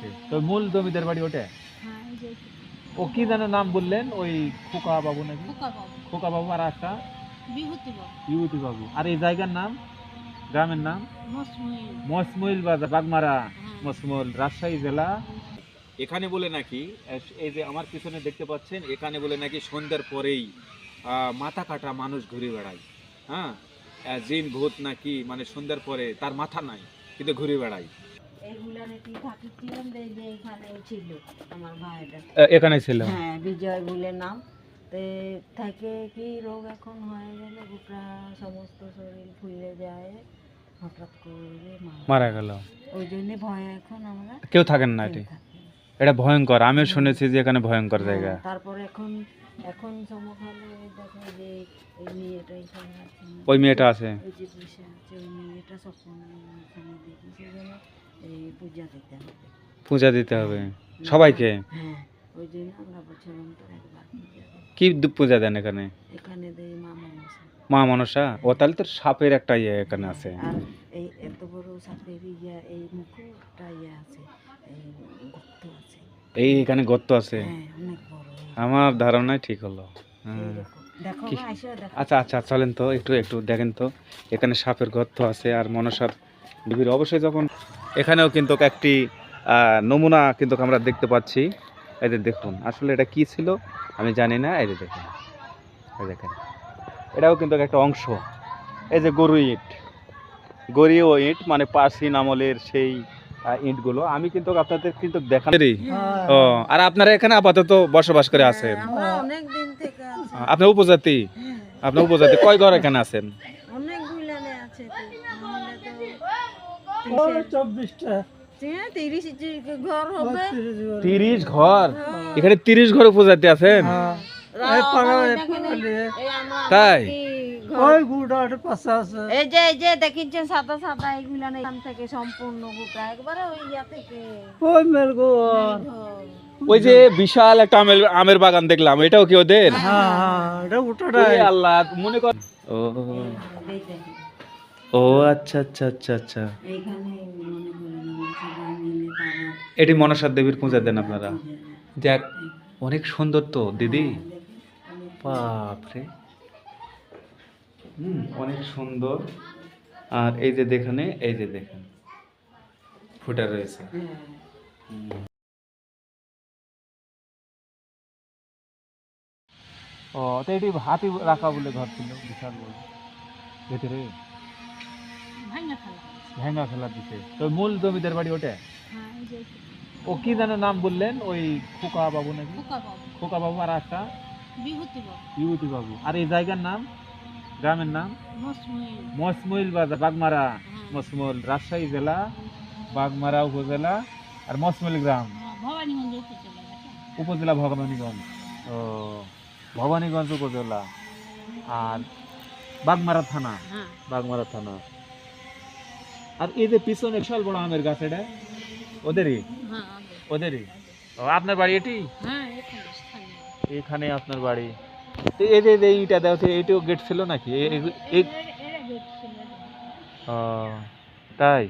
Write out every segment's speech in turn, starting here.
দিছে তো মূল জমিদার বাড়ি ওটা? হ্যাঁ এই যে ও কি যেন নাম বললেন? ওই খোকা বাবু নাকি? খোকা বাবু। আর একটা? বিভূতি বাবু। আর এই জায়গার নাম? গ্রামের নাম? মসমুইল। বাজার বাগমারা। হ্যাঁ। মসমল রাজশাহী জেলা। এখানে বলে নাকি এই যে আমার পিছনে দেখতে পাচ্ছেন এখানে বলে নাকি সন্ধ্যার পরেই আহ, মাথা কাটা মানুষ ঘুরে বেড়ায়। হ্যাঁ? জিন ভূত নাকি মানে সন্ধ্যার পরে তার মাথা নাই কিন্তু ঘুরে বেড়ায়। যে এখানে ছিল আমার ভাইটা এখানে ছিল? হ্যাঁ বিজয় বলে নাম। তে থেকে কি রোগ এখন হয়ে গেল গোটা সমস্ত শরীর ফুলে যায় হঠাৎ করে মারা গেল। ওই জন্য ভয়ে এখন আমরা কেউ থাকেন না এটি? এটা ভয়ঙ্কর। আমিও শুনেছি যে এখানে ভয়ঙ্কর জায়গা। হ্যাঁ, তারপর এখন এখন সমকালে দেখো যে এই মেয়েটা এখানে আছে ওই মেয়েটা আছে? ওই যে বসে আছে ওই মেয়েটা স্বপ্ন দেখি। সেজন্য এই পূজা দিতে হবে। হবে? সবাইকে? হ্যাঁ ওই জন্য আমরা বছর অন্তর একবার কি পূজা দেন এখানে? এখানে দেই মা মনসা। মা মনসা? ও তাহলে তো সাপের একটা ইয়ে এখানে আছে। এই এত বড় সাপের ইয়া এই মুখটা ইয়ে আছে এই গর্ত আছে। এই এখানে গর্ত আছে? হ্যাঁ আমার ধারণাই ঠিক হলো। হ্যাঁ। দেখো আচ্ছা আচ্ছা চলেন তো একটু একটু দেখেন তো। এখানে সাপের গর্ত আছে আর মনসার নিবিড় অবশ্যই যখন এখানেও কিন্তু একটি আহ, নমুনা কিন্তু আমরা দেখতে পাচ্ছি। এই যে দেখুন আসলে এটা কি ছিল? আমি জানি না। এই যে দেখুন এই দেখেন। এটাও কিন্তু একটা অংশ। এই যে গরু ইট। গরি ও ইট মানে পার্সিন আমলের সেই ইটগুলো। আমি কিন্তু আপনাদের কিন্তু দেখান ও আর আপনারা এখানে আপাতত বসবাস করে আছেন? হ্যাঁ, আমরা অনেক দিন থেকে আছি। আপনার উপজাতি? হ্যাঁ, আপনার উপজাতি কয় ঘর এখানে আছেন অনেক গুলানে আছে তো নাহলে তো চব্বিশটা। হ্যাঁ, তিরিশ ঘর হবে। তিরিশ ঘর? হ্যাঁ। এখানে তিরিশ ঘর উপজাতি আছেন? তাই? ওই গুড়ার পাশে আছে। এই যে এই যে দেখিছেন সাদা সাদা এগুলা এখান থেকে সম্পূর্ণ গোটা একবারে ওই ইয়া থেকে। ওই মেলগো ওই যে বিশাল একটা আমের আমের বাগান দেখলাম। এটাও কি ওদের? হ্যাঁ হ্যাঁ এটা আল্লাহ মনে কর ও ও আচ্ছা আচ্ছা আচ্ছা আচ্ছা। এটি মনসার দেবীর পূজা দেন আপনারা। দেখ অনেক সুন্দর তো দিদি। অনেক বাপরে। হুম অনেক সুন্দর। আর এই যে দেখেন এই যে দেখেন ফুটা রয়েছে। হ্যাঁ। ও তো এটি হাতি রাখা বলে ঘর ছিল বিশাল বড়। ভেতরে। ভাঙা ফেলা। ভেঙ্গা ফেলা দিছে। তো মূল জমিদার বাড়ি ওটা? হ্যাঁ, ও কি যেন নাম বললেন? ওই খোকা বাবু নাকি? খোকা বাবু, আর একটা? বিভূতি বাবু, আর এই জায়গার নাম? গ্রামের নাম? মসমুইল, মসমইল বাজার বাগমারা। হ্যাঁ, মসমল রাজশাহী জেলা বাগমারা উপজেলা আর মসমইল গ্রাম। হ্যাঁ, উপজেলা। ভবানীগঞ্জ। ও ভবানীগঞ্জ উপজেলা। আর বাগমারা থানা? বাগমারা থানা। আর এই যে পিছনে বিশাল বড় আমের গাছ এটা? ওদেরই? হ্যাঁ, ওদেরই? ও আপনার বাড়ি এটি? হ্যাঁ, এখানে আপনার বাড়ি। তো এই যে যে ইটা দেওয়া হচ্ছে, এইটাও গেট ছিল নাকি। ও, তাই?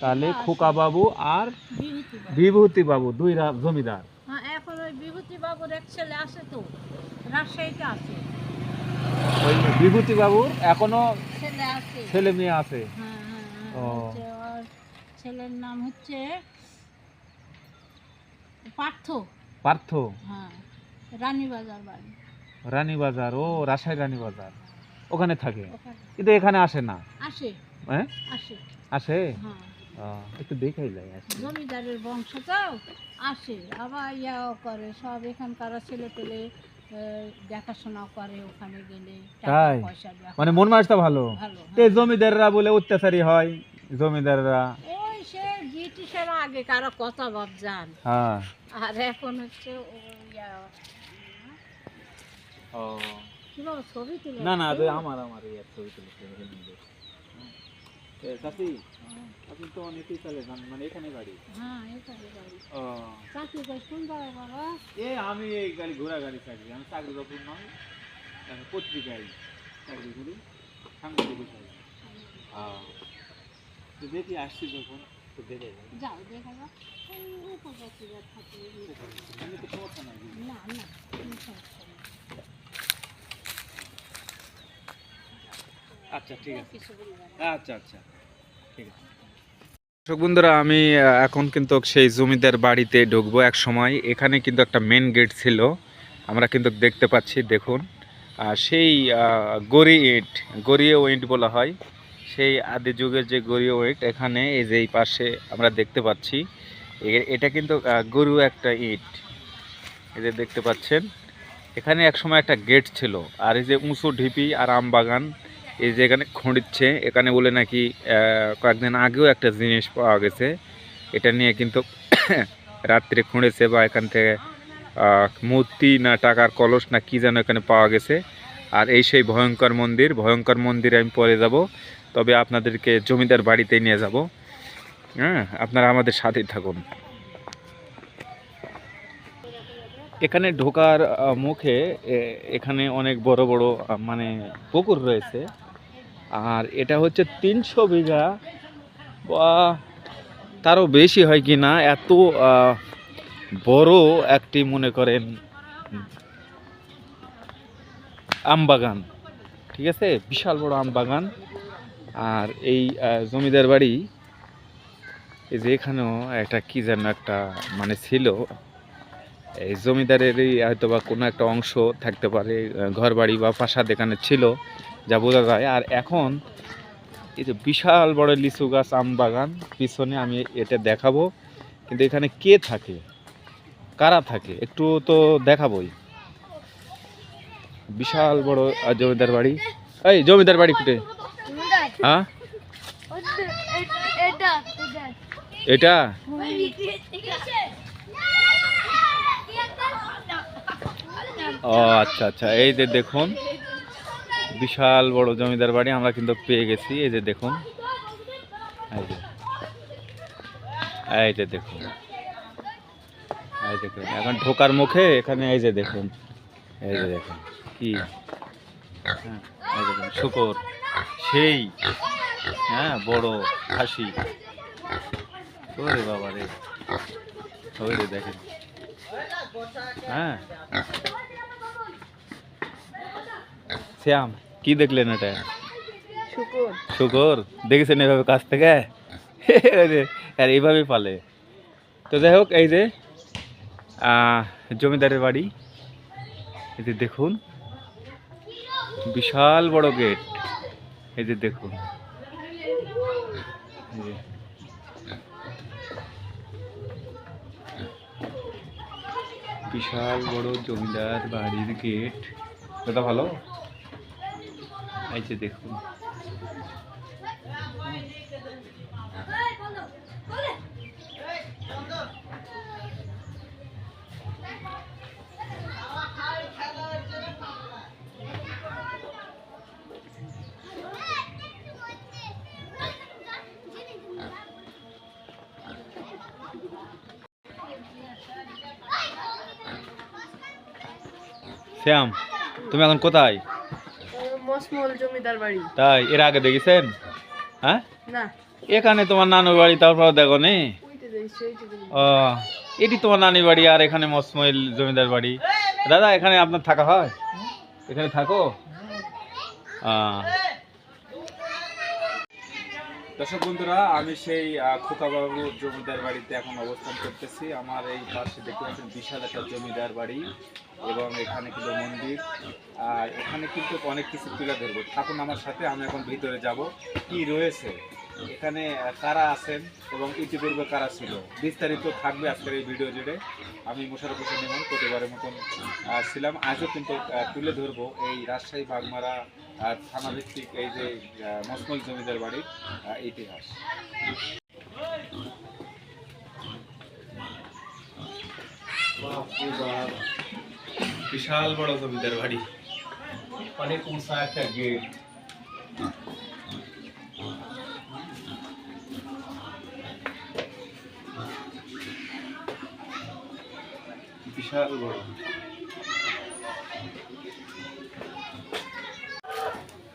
তাহলে খোকা বাবু আর বিভূতি বাবু। দুই রা- জমিদার। হ্যাঁ, এখন ওই বিভূতি বাবুর এক ছেলে আছে তো রাজশাহীতে আছে। ওই বিভূতি বাবুর এখনও ছেলে মেয়ে আছে। হ্যাঁ হ্যাঁ ও। হ্যাঁ ছেলের নাম হচ্ছে পার্থ। পার্থ? হ্যাঁ রানীবাজার বাড়ি। রানীবাজার ও রাজশাহী রানীবাজার। ওখানে থাকে? কিন্তু এখানে আসে না? আসে। হ্যাঁ? আসে। আসে? একটু দেখাই যায় জমিদারের বংশ তো আসে। আবার ইয়াও করে সব এখানকার ছেলে পেলে দেখাশোনা করে ওখানে গেলে তাই? মানে মন মাসটা ভালো? তো জমিদাররা বলে অত্যাচারী হয় জমিদাররা। ওই সে ব্রিটিশের আগে কারও কথা ভাব যান হ্যাঁ। আর এখন হচ্ছে ও ইয়া তুলে না না? আমার আমার ছবি তুলেছে চাচি আপনি তো অনেকেই চলে যান মানে এখানে বাড়ি? হ্যাঁ চাকরি এ আমি এই গাড়ি ঘোড়া গাড়ি চাকরি আমি চাকরি বাকরি নয় আমি পত্রিকায় চাকরি করি সাংবাদিক হিসাবে হ্যাঁ। দেখি আসছি যখন। তো দেখে যাও দেখা যাক। ওই পঁচাশি হাজার থাকে না না কোনো সমস্যা নেই। আচ্ছা ঠিক আছে। আচ্ছা আচ্ছা। ঠিক আছে। দর্শক বন্ধুরা আমি এখন কিন্তু সেই জমিদার বাড়িতে ঢুকবো এক সময়। এখানে কিন্তু একটা মেন গেট ছিল। আমরা কিন্তু দেখতে পাচ্ছি দেখুন। আর সেই গড়ি ইট গড়িয়ে ইট বলা হয়। সেই আদি যুগের যে গড়িয়ে ইট এখানে এই যে এই পাশে আমরা দেখতে পাচ্ছি এ- এটা কিন্তু গরু একটা ইট। এই যে দেখতে পাচ্ছেন এখানে এক সময় একটা গেট ছিল। আর এই যে উঁচু ঢিপি আর আম বাগান এই যে এখানে খঁড়িচ্ছে এখানে বলে নাকি কয়েকদিন আগেও একটা জিনিস পাওয়া গেছে। এটা নিয়ে কিন্তু রাত্রে খুঁড়েছে বা এখান থেকে মূর্তি না টাকার কলস না কি যেন এখানে পাওয়া গেছে। আর এই সেই ভয়ঙ্কর মন্দির, ভয়ঙ্কর মন্দিরে আমি পরে যাব, তবে আপনাদেরকে জমিদার বাড়িতে নিয়ে যাব। হ্যাঁ আপনারা আমাদের সাথেই থাকুন। এখানে ঢোকার মুখে এখানে অনেক বড় বড় মানে পুকুর রয়েছে। আর এটা হচ্ছে তিনশো বিঘা। বা তারও বেশি হয় কি না? এত বড় একটি, মনে করেন, আম বাগান। ঠিক আছে? বিশাল বড় আম বাগান। আর এই জমিদার বাড়ি, এই যে এখানেও একটা কি যেন একটা মানে ছিল। এই জমিদারেরই হয়তো বা কোনো একটা অংশ থাকতে পারে ঘর বাড়ি বা প্রাসাদ এখানে ছিল। যা বোঝা যায়। আর এখন এই যে বিশাল বড় লিচু গাছ, আম বাগান, পিছনে আমি এটা দেখাবো। কিন্তু এখানে কে থাকে? কারা থাকে? একটু তো দেখাবই। বিশাল বড় জমিদার বাড়ি। এই, জমিদার বাড়ি কুটে। হ্যাঁ? এটা? ও আচ্ছা আচ্ছা। এই যে দেখুন বিশাল বড় জমিদার বাড়ি আমরা কিন্তু পেয়ে গেছি। এই যে দেখুন। এই যে। এই যে দেখুন। এই দেখুন। এখন ঢোকার মুখে এখানে এই যে দেখুন। এই যে দেখুন। কি? হ্যাঁ শুকর। সেই। হ্যাঁ বড় হাসি ওরে বাবা রে। ওই রে দেখেন। হ্যাঁ। শ্যাম। কি দেখলেন এটা? শুকুর। শুকর? দেখেছেন এভাবে কাছ থেকে? আর এইভাবেই পালে। তো যাই হোক এই যে জমিদারের বাড়ি। এই যে দেখুন বিশাল বড় গেট। এই যে দেখুন। বিশাল বড় জমিদার বাড়ির গেট। কথা ভালো? এই যে দেখুন। শ্যাম তুমি এখন কোথায়? মসমল জমিদার বাড়ি। তাই এর আগে দেখেছেন? হ্যাঁ? না। এখানে তোমার নানুর বাড়ি তারপর দেখো নি ও এটি তোমার নানি বাড়ি আর এখানে মসমইল জমিদার বাড়ি। দাদা এখানে আপনার থাকা হয়? এখানে থাকো? আহ। দর্শক বন্ধুরা, আমি সেই খোকাবাবু জমিদার বাড়িতে এখন অবস্থান করতেছি। আমার এই পাশে দেখতে পাচ্ছেন বিশাল একটা জমিদার বাড়ি এবং এখানে কিন্তু মন্দির। আর এখানে কিন্তু অনেক কিছু তুলে ধরবো। থাকুন আমার সাথে, আমি এখন ভিতরে যাব। কি রয়েছে? এখানে কারা আছেন এবং ইতিপূর্বে কারা ছিল? বিস্তারিত থাকবে আজকের এই ভিডিও জুড়ে। আমি মোশারফ হোসেন ইমন প্রতিবারের মতন ছিলাম। আজও কিন্তু তুলে ধরবো এই রাজশাহী বাগমারা আহ, থানা ভিত্তিক এই যে মসমল জমিদার বাড়ির ইতিহাস। বিশাল বড় জমিদার বাড়ি। অনেক উঁচা একটা গেট বিশাল বড়।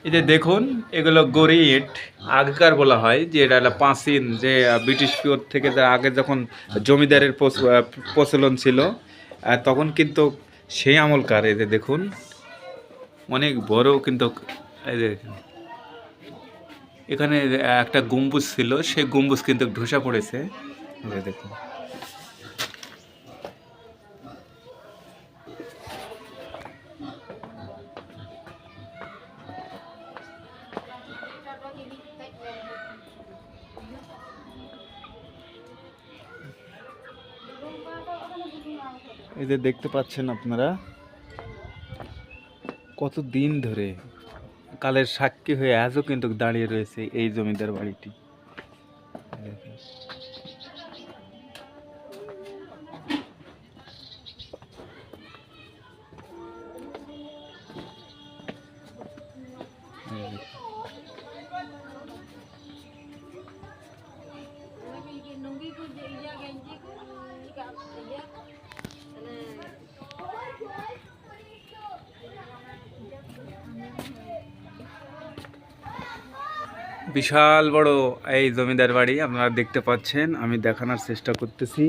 এই যে দেখুন, এগুলো গড়ি ইট আগেকার বলা হয় যে এটা হলো পাঁচিন যে ব্রিটিশ পিওর থেকে আগে যখন জমিদারের প্রচ- প্রচলন ছিল তখন কিন্তু সেই আমলকার এই যে দেখুন, অনেক বড় কিন্তু, এই যে এখানে একটা গম্বুজ ছিল, সেই গম্বুজ কিন্তু ধসে পড়েছে। দেখুন। এই যে দেখতে পাচ্ছেন আপনারা কত দিন ধরে কালের সাক্ষী হয়ে আজও কিন্তু দাঁড়িয়ে রয়েছে এই জমিদার বাড়িটি। বিশাল বড় এই জমিদার বাড়ি আপনারা দেখতে পাচ্ছেন আমি দেখানোর চেষ্টা করতেছি।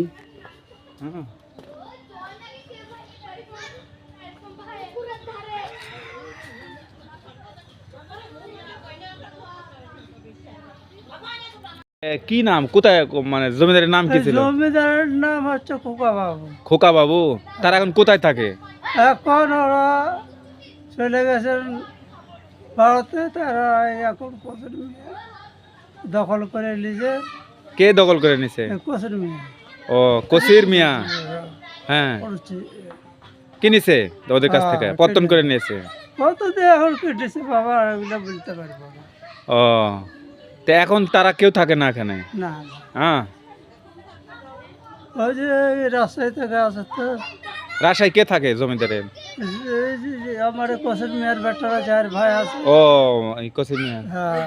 হ্যাঁ কি নাম? কোথায় মানে জমিদারের নাম কি ছিল? জমিদারের নাম হচ্ছে খোকা বাবু। খোকা বাবু তারা এখন কোথায় থাকে? এখন ওরা চলে গেছেন ভারতে তারা এখন কোচের মিয়া দখল করে নিয়েছে কে দখল করে নিছে? কোচের মিয়া ও কসির মিয়া। হ্যাঁ। করছে। কি নিছে ওদের কাছ থেকে? হ্যাঁ, পত্তন করে নিয়েছে? কত এখন কেটেছে বাবা এগুলো বলতে পারব ও তো এখন তারা কেউ থাকে না এখানে? না। হ্যাঁ। ওই যে থেকে আসে তো। রাজশাহী কে থাকে জমিদারের? আমার মেয়ের বেটারা চার ভাই আছে। ও কসির মিয়া। হ্যাঁ।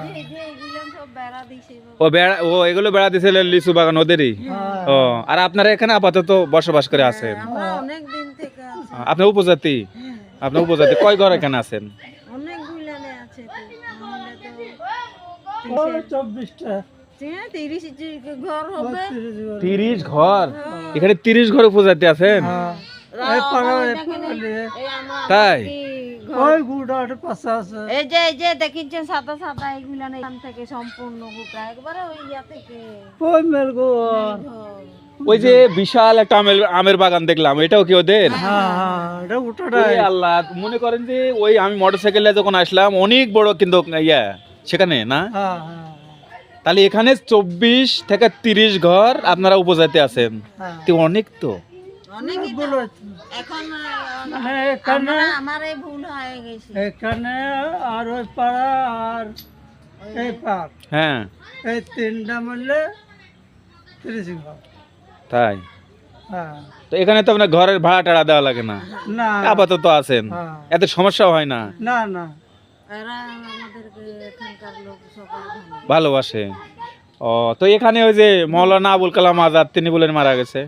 ও বেড়া ও এগুলো বেড়া দিছিল লিচু বাগান ওদেরই? হ্যাঁ। ও আর আপনারা এখানে আপাতত বসবাস করে আছেন? অনেক দিন থেকে আছি। আপনার উপজাতি? আপনার উপজাতি। কয় ঘর এখানে আছেন? হ্যাঁ। তিরিশ ঘর এখানে তিরিশ ঘর উপজাতি আছেন? হ্যাঁ। তাই? ওই পাশে আছে। এই যে এই যে দেখিছেন সাদা সাদা এখান থেকে সম্পূর্ণ গোটা একবারে ওই ইয়া থেকে। ওই মেলগোর। ওই যে বিশাল একটা আমের আমের বাগান দেখলাম এটাও কি ওদের? হ্যাঁ হ্যাঁ। ওরে আল্লাহ মনে করেন যে ওই আমি মোটরসাইকেলে যখন আসলাম অনেক বড় কিন্তু ইয়া সেখানে না? হ্যাঁ হ্যাঁ। তাহলে এখানে চব্বিশ থেকে তিরিশ ঘর আপনারা উপজাতি আছেন। হ্যাঁ। তো অনেক তো। এখন হয়ে গেছে। এখানে আর ওই পাড়া আর এই পাড়। হ্যাঁ। এই তিনটা মিললে তিরিশ ঘর। তাই? হ্যাঁ। তো এখানে তো আপনার ঘরের ভাড়া টাড়া দেওয়া লাগে না। না। আপাতত আছেন। এত সমস্যা হয় না। না না। এরা আমাদেরকে এখানকার লোক সবাই ভালো ভালোবাসে। ও তো এখানে ওই যে মৌলানা আবুল কালাম আজাদ তিনি বলেন মারা গেছে।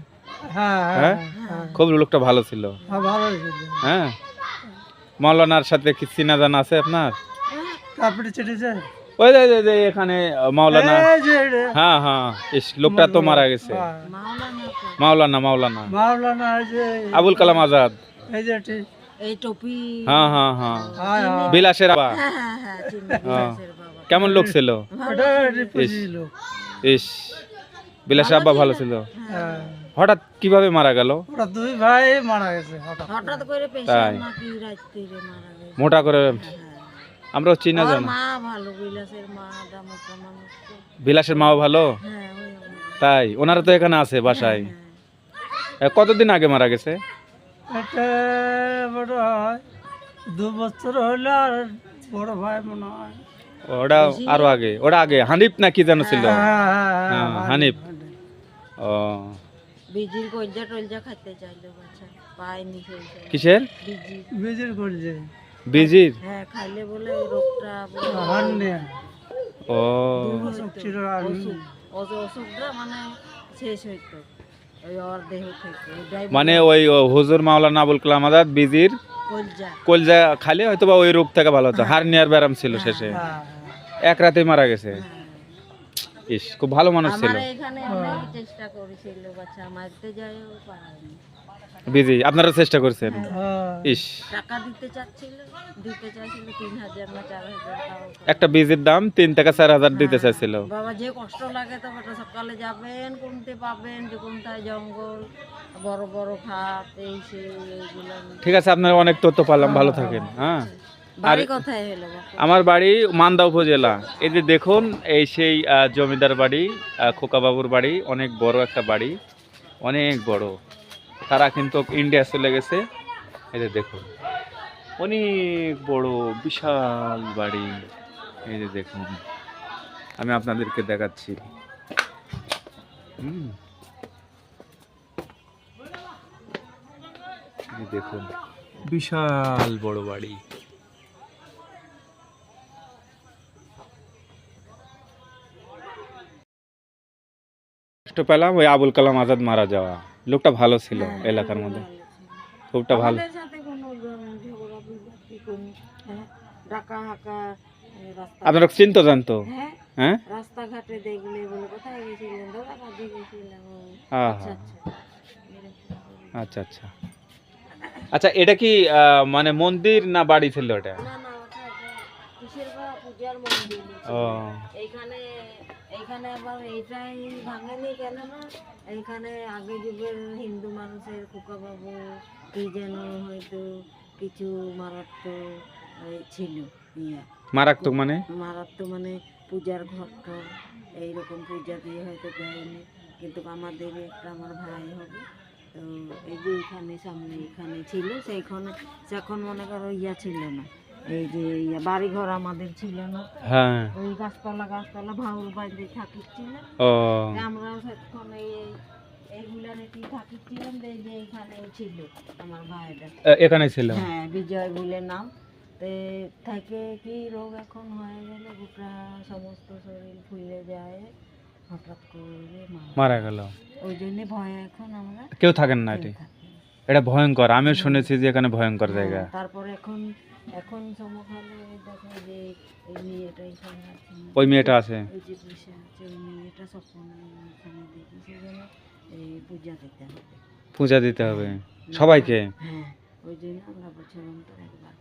হ্যাঁ হ্যাঁ? খুব লোকটা ভালো ছিল। হ্যাঁ, ভালো হ্যাঁ। মৌলানার সাথে কি চিনা জানা আছে আপনার? ওই যে- এখানে রে, হ্যাঁ হ্যাঁ। ইস, লোকটা তো মারা গেছে। হ্যাঁ। মাওলানা মাওলানা মাওলানা মাওলানা আবুল কালাম আজাদ। এই যে ঠিক এই টপি। হ্যাঁ হ্যাঁ হ্যাঁ। হ্যাঁ হ্যাঁ। বিলাসের বাবা। চিনি। বিলাসের বাবা। কেমন লোক ছিল? ইস। বিলাসের আব্বা ভালো ছিল। হ্যাঁ। হঠাৎ কীভাবে মারা গেল ওরা দুই ভাই মারা গেছে হঠাৎ হঠাৎ করে তাই। নাকি রাত্রিরে মারা গেছে মোটা করে হ্যাঁ। আমরাও চিনা ওর জানা মা ভালো বিলাসের মা দামোটা মানুষ তো। বিলাসের মাও ভালো হ্যাঁ ওই আমার। তাই ওনারা তো এখানে আছে বাসায় হ্যাঁ। এ, কতদিন আগে মারা গেছে এটা বড় হয় দু বছর হইল আর বড় ভাই মনে হয় ওটা আরও আগে ওটা আগে হানিফ না কি যেন ছিল হ্যাঁ, হ্যাঁ, হ্যাঁ, হ্যাঁ। হানিফ। ও বিজির টলজা খাইতে চাইলো বাচ্চা পায়নি কিসের? বিজির। বিজির হ্যাঁ খাইলে বলে রোগটা ও। অসুখটা মানে শেষ হইতো। ওই ওর দেহ থেকে। ওইটাই মানে ওই হুজুর মাওলানা আবুল কালাম আজাদ বিজির কলজা খালি হয়তো বা ওই রোগ থেকে ভালো হতো। হার্নিয়ার ব্যারাম ছিল শেষে। হ্যাঁ, এক রাতে মারা গেছে। হ্যাঁ। ইস খুব ভালো মানুষ ছিল। এখানে অনেক চেষ্টা করেছিল বাচ্চা মারতে যায়ও পারেনি। বিজি আপনারা চেষ্টা করছেন? হ্যাঁ। ইস। টাকা দিতে চাচ্ছিল দিতে চাইছিল তিন হাজার না চার হাজার তাও। একটা বীজের দাম তিন থেকে চার হাজার দিতে চাইছিল। বাবা যে কষ্ট লাগে তো বেটা সকালে যাবেন কোনতে পাবেন যে কোনটায় জঙ্গল বড় বড় খাত এই সেই ঠিক আছে আপনারা অনেক তথ্য পারলাম ভালো থাকেন। হ্যাঁ। আমার বাড়ি মান্দা উপজেলা। এই যে দেখুন এই সেই জমিদার বাড়ি খোকাবাবুর বাড়ি অনেক বড় একটা বাড়ি অনেক বড়। তারা কিন্তু ইন্ডিয়া চলে গেছে। এই যে দেখুন অনেক বড় বিশাল বাড়ি। এই যে দেখুন আমি আপনাদেরকে দেখাচ্ছি। হুম। দেখুন বিশাল বড় বাড়ি। কষ্ট পেলাম ওই আবুল কালাম আজাদ মারা যাওয়া। লোকটা ভালো ছিল হ্যাঁ, এলাকার মধ্যে। খুবটা ভালো। হ্যাঁ, আপনারা চিনতো জানতো? হ্যাঁ হ্যাঁ? রাস্তাঘাটে দেখলে বলে কোথায় গেছিলেন দাদা? কাজে গেছিলাম আচ্ছা আচ্ছা। আচ্ছা আচ্ছা। আচ্ছা এটা কি মানে মন্দির না বাড়ি ছিল এটা না না ওটা কিসের পূজার মন্দির। ও। এইখানে এইখানে আবার এইটাই ভাঙেনি কেন? না এইখানে আগে যুগের হিন্দু মানুষের বাবু কি যেন হয়তো কিছু মারাত্মক এই ছিল ইয়া। মারাত্মক মানে? মারাত্মক মানে পূজার ঘর টর এইরকম পূজা দিয়ে হয়তো দেয়নি। কিন্তু আমাদের একটা আমার ভাই হবে তো এই যে এখানে সামনে এখানে ছিল সেইখানে সেখন মনে করো ইয়া ছিল না। এই যে ইয়া বাড়ি ঘর আমাদের ছিল না। হ্যাঁ। ওই গাছপালা গাছপালা ভাউর বাড়িতে থাকিছিল ও। আমরাও সেখন এই এখানে ছিল আমার ভাইটা। এখানে ছিল? হ্যাঁ বিজয় বলে নাম। তে থেকে কি রোগ এখন হয়ে গেল গোটা সমস্ত শরীর ফুলে যায় হঠাৎ করে মারা গেল। ওই জন্য ভয় এখন আমরা কেউ থাকেন না এটি? এটা ভয়ঙ্কর আমিও শুনেছি যে এখানে ভয়ঙ্কর জায়গা। হ্যাঁ, তারপরে এখন এখন সমকালে দেখো যে এই মেয়েটা এখানে আছে ওই মেয়েটা আছে। ওই যে বসে আছে ওই মেয়েটা এখানে দেখি সেজন্য এই পূজা দিতে হবে। পূজা দিতে হবে। সবাইকে? হ্যাঁ ওই জন্য আমরা বছর অন্তর একবার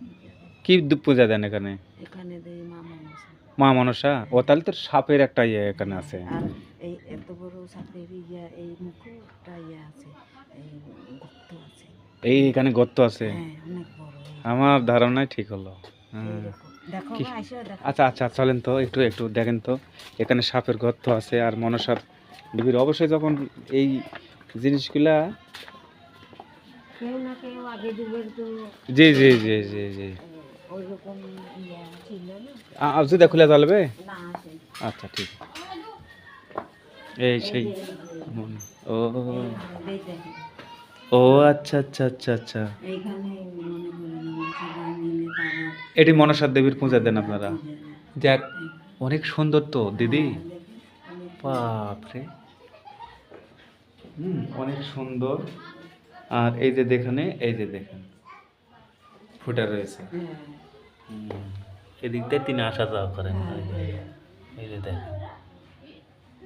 কি দু- পূজা দেন এখানে? এখানে দেই মা মনসা। মা মনসা? ও তাহলে তো সাপের একটা ইয়ে এখানে আছে। এই এত বড় সাপের ইয়া এই মুখটা ইয়া আছে এই গর্ত আছে। এই এখানে গর্ত আছে? হ্যাঁ অনেক আমার ধারণাই ঠিক হলো। আচ্ছা আচ্ছা চলেন তো একটু একটু দেখেন তো এখানে সাপের গর্ত আছে আর মনসার ডিবির অবশ্যই যখন এই জিনিসগুলা জি জি জি জি জি। জুতা খুলে চলবে আচ্ছা ঠিক। এই সেই ও। ও আচ্ছা আচ্ছা আচ্ছা আচ্ছা। এটি মনসার দেবীর পূজা দেন আপনারা। যাক অনেক সুন্দর তো দিদি। বাপরে। হুম অনেক সুন্দর। আর এই যে দেখেনে এই যে দেখেন ফুটা রয়েছে। হ্যাঁ, এদিক দিয়ে তিনি আসা যাওয়া করেন। এই যে- দেখেন। হ্যাঁ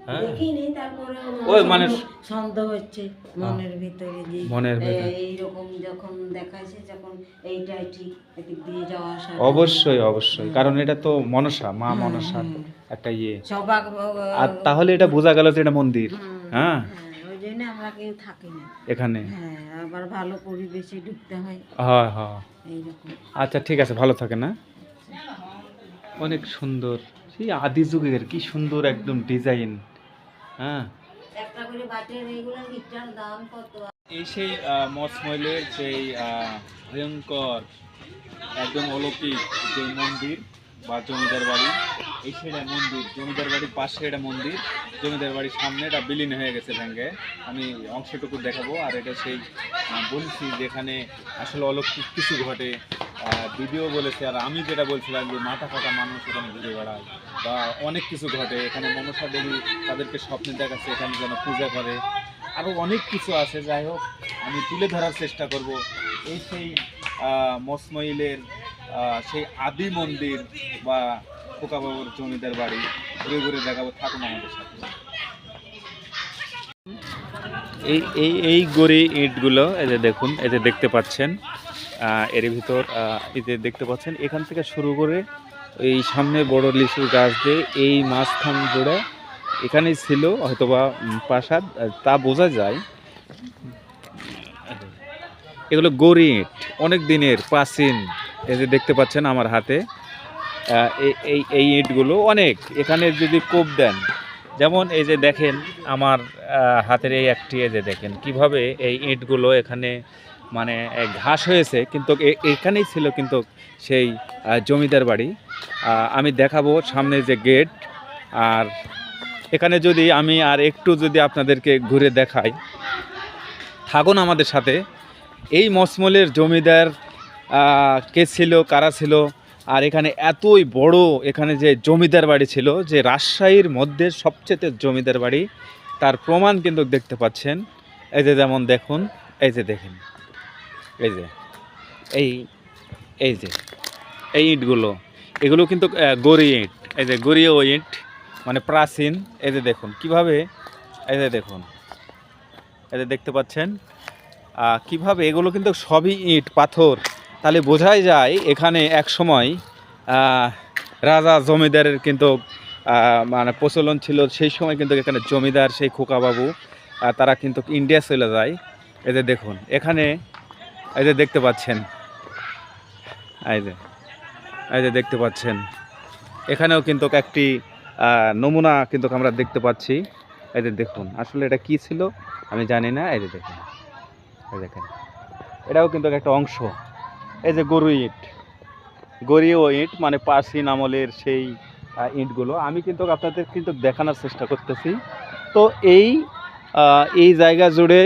দেখিনি তারপরে ওই মানে সন্দেহ হচ্ছে মনের ভিতরে যে মনের এইরকম যখন দেখাইছে যখন এইটাই ঠিক এদিক দিয়ে যাওয়া আসা অবশ্যই অবশ্যই। কারণ এটা তো মনসা মা মনসা একটা ইয়ে। সবাক আর তাহলে এটা বোঝা গেল যে এটা মন্দির। হ্যাঁ? হ্যাঁ ওই জন্য আমরা কেউ থাকি না। এখানে? হ্যাঁ আবার ভালো পরিবেশে ঢুকতে হয়। হয় হয়। এইরকম। আচ্ছা ঠিক আছে ভালো থাকে না অনেক সুন্দর। সেই আদি যুগের কি সুন্দর একদম ডিজাইন। হ্যাঁ। একটা করে বাটের এইগুলো ইটার দাম কত? এই সেই ভয়ঙ্কর একদম অলৌকিক যে মন্দির বা জমিদার বাড়ি এই সেটা মন্দির, জমিদার বাড়ির পাশে এটা মন্দির, জমিদার বাড়ির সামনে এটা বিলীন হয়ে গেছে ভেঙ্গে। আমি অংশটুকু দেখাবো, আর এটা সেই বলছি যেখানে আসলে অলৌকিক কিছু ঘটে। দিদিও বলেছে, আর আমি যেটা বলছিলাম যে মাথা ফাটা মানুষ এখানে ঘুরে বেড়ায়, বা অনেক কিছু ঘটে। এখানে মনসা দেবী তাদেরকে স্বপ্নে দেখাচ্ছে, এখানে যেন পূজা করে। আরও অনেক কিছু আছে, যাই হোক, আমি তুলে ধরার চেষ্টা করব। এই সেই মসমইলের সেই আদি মন্দির বা খোকা বাবুর জমিদার বাড়ি, ঘুরে ঘুরে দেখাবো, থাকুন আমাদের সাথে। এই এই এই গড়ি ইটগুলো, এই যে দেখুন, এই যে দেখতে পাচ্ছেন এর ভিতর এই যে দেখতে পাচ্ছেন, এখান থেকে শুরু করে এই সামনে বড় লিচু গাছ দিয়ে এই মাঝখান জুড়ে এখানেই ছিল হয়তোবা প্রাসাদ তা বোঝা যায়। এগুলো গড়ি ইট, অনেক দিনের প্রাচীন, এই যে দেখতে পাচ্ছেন আমার হাতে। এই- এই ইটগুলো অনেক। এখানে যদি কোপ দেন, যেমন এই যে দেখেন আমার হাতের এই একটি, এই যে দেখেন কীভাবে এই ইটগুলো এখানে মানে ঘাস হয়েছে। কিন্তু এ- এখানেই ছিল কিন্তু সেই জমিদার বাড়ি। আমি দেখাবো সামনে যে গেট। আর এখানে যদি আমি আর একটু যদি আপনাদেরকে ঘুরে দেখাই, থাকুন আমাদের সাথে। এই মসমলের জমিদার কে ছিল, কারা ছিল আর এখানে এতই বড় এখানে যে জমিদার বাড়ি ছিল, যে রাজশাহীর মধ্যে সবচেয়ে জমিদার বাড়ি, তার প্রমাণ কিন্তু দেখতে পাচ্ছেন। এই যে যেমন দেখুন, এই যে দেখেন, এই যে, এই এই যে, এই ইটগুলো, এগুলো কিন্তু গড়ি ইট, এই যে গড়িয়ে ইট মানে প্রাচীন, এই যে দেখুন, কীভাবে, এই যে দেখুন, এই যে দেখতে পাচ্ছেন কীভাবে এগুলো কিন্তু সবই ইঁট, পাথর তাহলে বোঝাই যায় এখানে এক সময় রাজা জমিদারের কিন্তু মানে প্রচলন ছিল, সেই সময় কিন্তু এখানে জমিদার, সেই খোকাবাবু তারা কিন্তু ইন্ডিয়া চলে যায়। এই যে দেখুন, এখানে, এই যে দেখতে পাচ্ছেন, এই যে এই যে দেখতে পাচ্ছেন, এখানেও কিন্তু একটি নমুনা কিন্তু আমরা দেখতে পাচ্ছি। এই যে দেখুন, আসলে এটা কি ছিল আমি জানি না। এই যে দেখুন, এই দেখেন, এটাও কিন্তু একটা অংশ। এই যে গরু ইট। গড়িয়ে ইট মানে প্রাচীন আমলের সেই ইটগুলো। আমি কিন্তু আপনাদের কিন্তু দেখানোর চেষ্টা করতেছি। তো এই এই জায়গা জুড়ে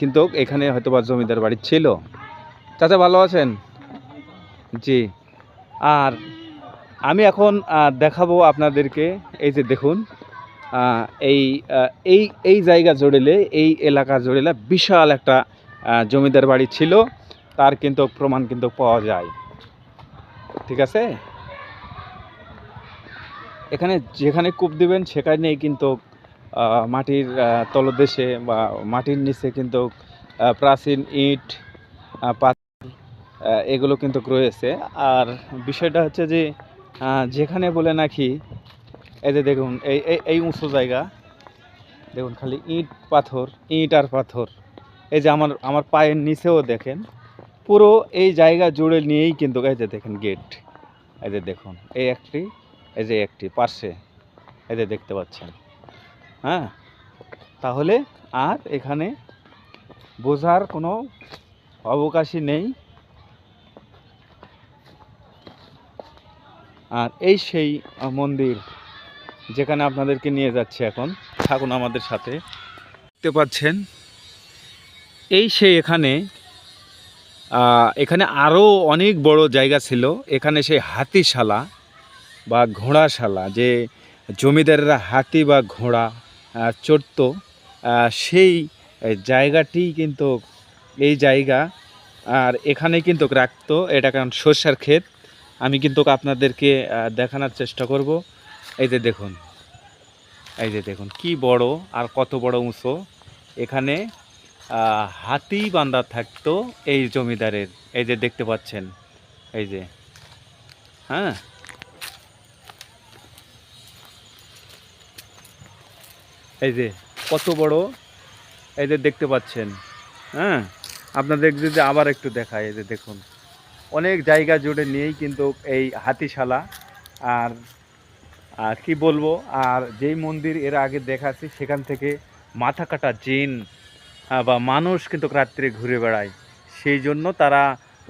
কিন্তু এখানে হয়তো বা জমিদার বাড়ি ছিল। চাচা ভালো আছেন? জি। আর আমি এখন দেখাবো আপনাদেরকে, এই যে দেখুন এই এই এই জায়গা জুড়েলে, এই এলাকা জুড়েলে বিশাল একটা জমিদার বাড়ি ছিল। তার কিন্তু প্রমাণ কিন্তু পাওয়া যায়। ঠিক আছে? এখানে যেখানে কূপ দিবেন, সেখানেই কিন্তু মাটির তলদেশে বা মাটির নিচে কিন্তু প্রাচীন ইট পাথর এগুলো কিন্তু রয়েছে। আর বিষয়টা হচ্ছে যে যেখানে বলে নাকি, এই যে দেখুন এই, এই- উঁচু জায়গা, দেখুন খালি ইট পাথর, ইট আর পাথর। এই যে আমার আমার পায়ের নিচেও দেখেন পুরো এই জায়গা জুড়ে নিয়েই কিন্তু এই যে দেখেন গেট এই যে দেখুন, এই একটি, এই যে একটি, পাশে, এই যে দেখতে পাচ্ছেন হ্যাঁ? তাহলে আর এখানে বোঝার কোনো অবকাশই নেই। আর এই সেই মন্দির যেখানে আপনাদেরকে নিয়ে যাচ্ছে এখন, থাকুন আমাদের সাথে। দেখতে পাচ্ছেন, এই সেই এখানে এখানে আরও অনেক বড় জায়গা ছিল। এখানে সেই হাতিশালা বা ঘোড়াশালা, যে জমিদারেরা হাতি বা ঘোড়া চড়তো সেই জায়গাটি কিন্তু এই জায়গা। আর এখানে কিন্তু রাখতো, এটা কারণ সর্ষার ক্ষেত। আমি কিন্তু আপনাদেরকে দেখানোর চেষ্টা করব। এই যে দেখুন, এই যে দেখুন, কি বড় আর কত বড় উঁচু। এখানে হাতি বান্ধা থাকতো এই জমিদারের, এই যে দেখতে পাচ্ছেন, এই যে হ্যাঁ? এই যে, কত বড়, এই যে দেখতে পাচ্ছেন হ্যাঁ? আপনাদের যদি আবার একটু দেখায় এই যে দেখুন, অনেক জায়গা জুড়ে নিয়েই কিন্তু এই হাতিশালা, আর আর কি বলব, আর যেই মন্দির এর আগে দেখাচ্ছি, সেখান থেকে মাথা কাটা জিন বা মানুষ কিন্তু রাত্রে ঘুরে বেড়ায়। সেই জন্য তারা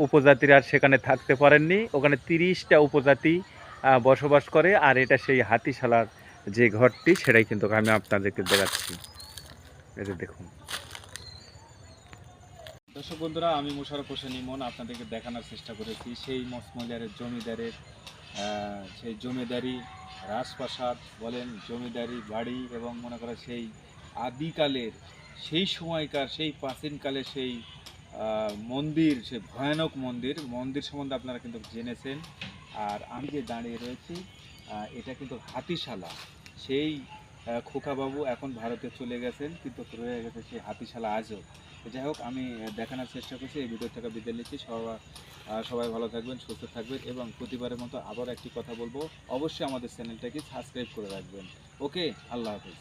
উপজাতিরা আর সেখানে থাকতে পারেননি। ওখানে তিরিশটা উপজাতি বসবাস করে, আর এটা সেই হাতিশালার যে ঘরটি, সেটাই কিন্তু আমি আপনাদেরকে দেখাচ্ছি। এটা দেখুন। দর্শক বন্ধুরা, আমি মোশারফ হোসেন ইমন আপনাদেরকে দেখানোর চেষ্টা করেছি। সেই মসমলিয়ারের জমিদারের সেই জমিদারি রাজপ্রাসাদ বলেন, জমিদারি বাড়ি এবং মনে করা সেই আদিকালের সেই সময়কার, সেই প্রাচীনকালে সেই মন্দির, সেই ভয়ানক মন্দির মন্দির সম্বন্ধে আপনারা কিন্তু জেনেছেন। আর আমি যে দাঁড়িয়ে রয়েছি এটা কিন্তু হাতিশালা। সেই খোকাবাবু এখন ভারতে চলে গেছেন, কিন্তু রয়ে গেছে সেই হাতিশালা আজও। যাই হোক, আমি দেখানোর চেষ্টা করছি, এই ভিডিও থেকে বিদায় নিচ্ছি। সবাই সবাই ভালো থাকবেন, সুস্থ থাকবেন এবং প্রতিবারের মতো আবার একটি কথা বলব। অবশ্যই আমাদের চ্যানেলটাকে সাবস্ক্রাইব করে রাখবেন। ওকে, আল্লাহ হাফিজ।